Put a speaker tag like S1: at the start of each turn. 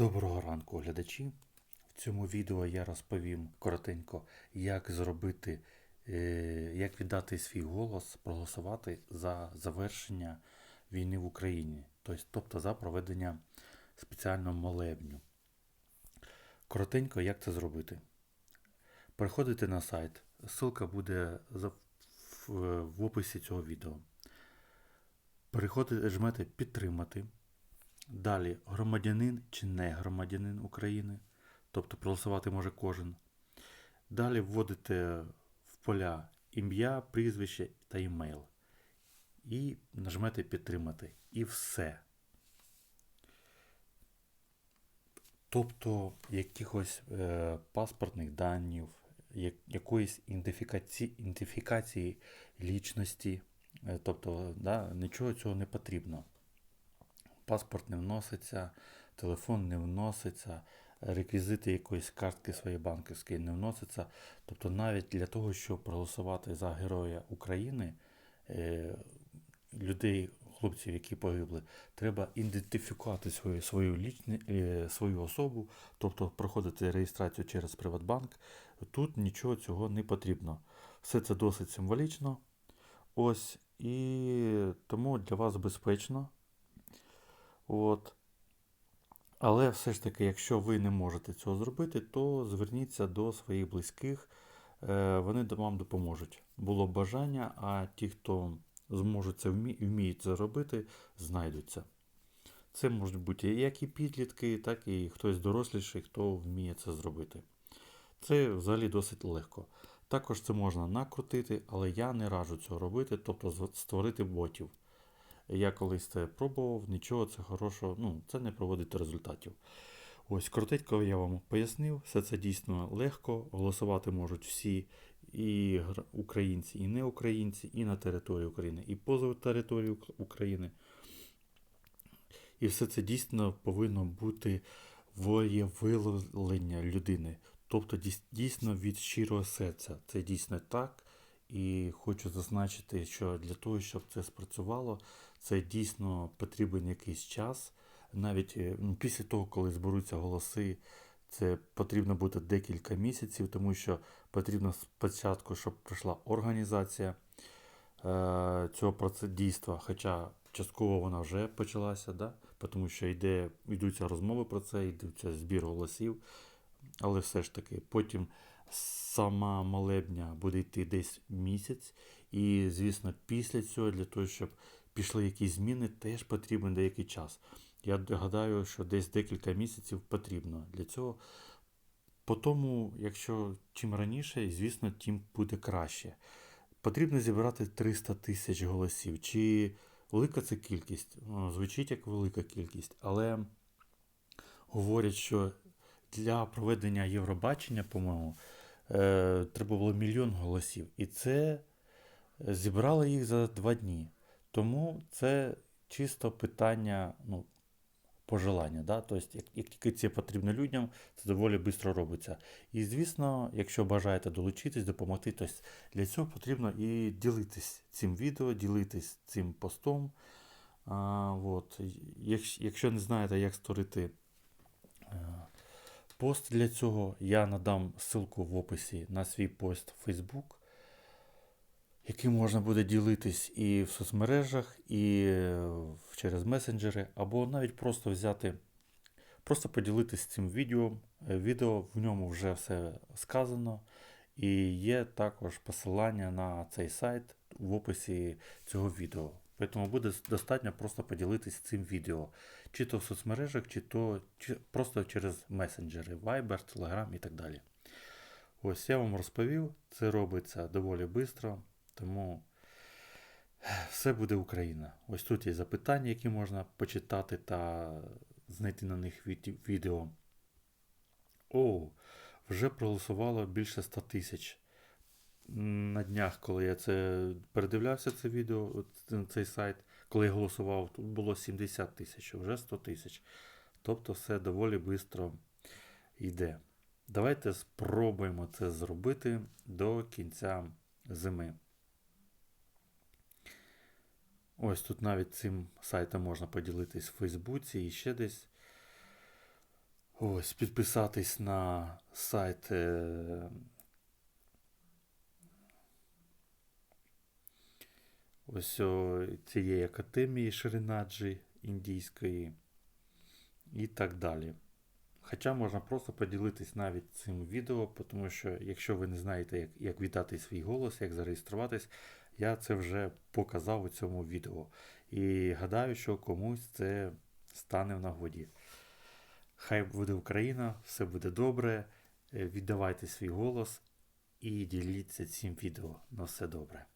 S1: Доброго ранку, глядачі. В цьому відео я розповім коротенько, як зробити, е, як віддати свій голос, проголосувати за завершення війни в Україні, тобто- за проведення спеціального молебню. Коротенько, як це зробити. Переходите на сайт, ссылка буде в описі цього відео. Переходите, жмете підтримати. Далі громадянин чи не громадянин України, тобто проголосувати може кожен. Далі вводите в поля ім'я, прізвище та імейл. І нажмете підтримати. І все. Тобто якихось е, паспортних даних, як, якоїсь ідентифікації, ідентифікації лічності, е, тобто да, нічого цього не потрібно паспорт не вноситься, телефон не вноситься, реквізити якоїсь картки своєї банківської не вносяться. Тобто навіть для того, щоб проголосувати за Героя України, е, людей, хлопців, які погибли, треба ідентифікувати свою свою, лічні, е, свою особу, тобто проходити реєстрацію через Приватбанк. Тут нічого цього не потрібно. Все це досить символічно. Ось, і тому для вас безпечно. От. Але все ж таки, якщо ви не можете цього зробити, то зверніться до своїх близьких, е, вони вам допоможуть. Було б бажання, а ті, хто зможуть це вміють це робити, знайдуться. Це можуть бути як і підлітки, так і хтось доросліший, хто вміє це зробити. Це взагалі досить легко. Також це можна накрутити, але я не раджу цього робити, тобто створити ботів. Я колись це пробував, нічого це хорошого, ну, це не проводить результатів. Ось коротенько я вам пояснив, все це дійсно легко. Голосувати можуть всі і українці, і не українці, і на території України, і поза територією України. І все це дійсно повинно бути волєвиявлення людини. Тобто дійсно від щирого серця. Це дійсно так. І хочу зазначити, що для того, щоб це спрацювало, це дійсно потрібен якийсь час. Навіть е, ну, після того, коли зберуться голоси, це потрібно буде декілька місяців, тому що потрібно спочатку, щоб пройшла організація е, цього дійства, хоча частково вона вже почалася, да? тому що йде, йдуться розмови про це, йдуться збір голосів. Але все ж таки, потім сама молебня буде йти десь місяць. І, звісно, після цього, для того, щоб пішли якісь зміни, теж потрібен деякий час. Я гадаю, що десь декілька місяців потрібно для цього. По тому, якщо чим раніше, звісно, тим буде краще. Потрібно зібрати 300 тисяч голосів. Чи велика це кількість? Звучить як велика кількість, але говорять, що для проведення Євробачення, по-моєму, треба було мільйон голосів. І це е, зібрали їх за два дні. Тому це чисто питання ну, пожелання. Да? Тобто, як, як тільки це потрібно людям, це доволі швидко робиться. І звісно, якщо бажаєте долучитись, допомогти, то для цього потрібно і ділитись цим відео, ділитись цим постом. А, от. Якщо, не знаєте, як створити е, пост для цього, я надам ссылку в описі на свій пост в Facebook, яким можна буде ділитись і в соцмережах, і е, через месенджери, або навіть просто взяти, просто поділитись цим відео. Е, Відео в ньому вже все сказано. І є також посилання на цей сайт в описі цього відео. Тому буде достатньо просто поділитись цим відео. Чи то в соцмережах, чи то чи просто через месенджери, Viber, Telegram і так далі. Ось я вам розповів, це робиться доволі швидко, тому все буде Україна. Ось тут є запитання, які можна почитати та знайти на них відео. О, вже проголосувало більше 100 тисяч. На днях, коли я це передивлявся це відео, цей сайт, коли я голосував, тут було 70 тисяч, вже 100 тисяч. Тобто все доволі швидко йде. Давайте спробуємо це зробити до кінця зими. Ось тут навіть цим сайтом можна поділитись в Фейсбуці і ще десь. Ось, підписатись на сайт ось цієї академії Ширинаджі індійської і так далі. Хоча можна просто поділитись навіть цим відео, тому що якщо ви не знаєте, як, як віддати свій голос, як зареєструватись, я це вже показав у цьому відео. І гадаю, що комусь це стане в нагоді. Хай буде Україна, все буде добре. е, Віддавайте свій голос і діліться цим відео. На все добре.